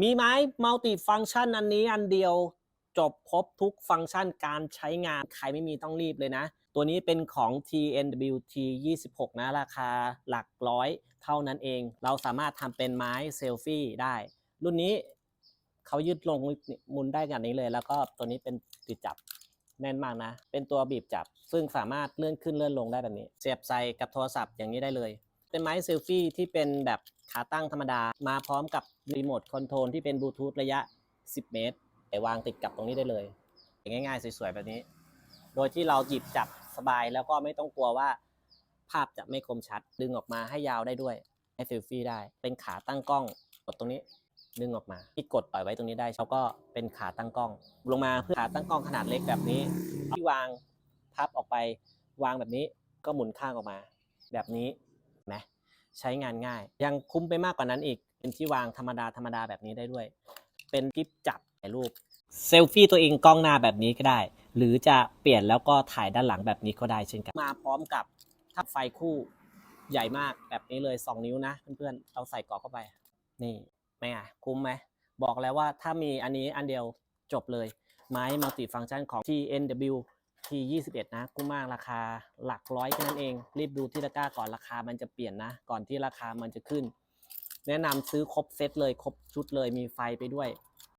มีไหมมัลติฟัง c t ชันอันนี้อันเดียวจบครบทุกฟังก์ชันการใช้งานใครไม่มีต้องรีบเลยนะ ตัวนี้เป็นของ TNWT 26 นะ ราคาหลักร้อยเท่านั้นเอง เราสามารถทำเป็นไม้เซลฟี่ได้ รุ่นนี้เขายืดลงมุนได้กันนี้เลย แล้วก็ตัวนี้เป็นติดจับแน่นมากนะ เป็นตัวบีบจับ ซึ่งสามารถเลื่อนขึ้นเลื่อนลงได้แบบนี้ เสียบใส่กับโทรศัพท์อย่างนี้ได้เลย เป็นไม้เซลฟี่ที่เป็นแบบขาตั้งธรรมดา มาพร้อมกับรีโมทคอนโทรลที่เป็นบลูทูธระยะ 10 เมตรไปวางติดกับตรงนี้ได้เลย ง่ายๆ สวยๆ แบบนี้ โดยที่เราหยิบจับสบายแล้วก็ไม่ต้องกลัวว่า ภาพจะไม่คมชัด ดึงออกมาให้ยาวได้ด้วยให้เซลฟี่ได้ เป็นขาตั้งกล้องกดตรงนี้ดึงออกมาที่กดปล่อยไว้ตรงนี้ได้แล้วก็เป็นขาตั้งกล้อง ลงมาเพื่อขาตั้งกล้องขนาดเล็กแบบนี้ ที่วางพับออกไปวางแบบนี้ก็หมุนข้างออกมา แบบนี้ นไหมใช้งานง่าย ยังคุ้มไปมากกว่านั้นอีก เป็นที่วางธรรมดาธรรมดาแบบนี้ได้ด้วย เป็นกิฟจับถ่ายรูปเซลฟี่ตัวเองกล้องหน้าแบบนี้ก็ได้ หรือจะเปลี่ยนแล้วก็ถ่ายด้านหลังแบบนี้ก็ได้เช่นกันมาพร้อมกับทับไฟคู่ใหญ่มากแบบนี้เลย 2 นิ้วนะ เพื่อนๆเราใส่กรอกเข้าไป นี่ไม่อะคุ้มไหมบอกแล้วว่าถ้ามีอันนี้อันเดียวจบเลยไม้มัลติฟัง c t ชันของ TNW T21 นะคุ้มมากราคาหลักร้อยแค่นั้นเอง รีบดูที่ตะกร้าก่อนราคามันจะเปลี่ยนนะ ก่อนที่ราคามันจะขึ้น แนะนำซื้อครบเซตเลยครบชุดเลยมีไฟไปด้วย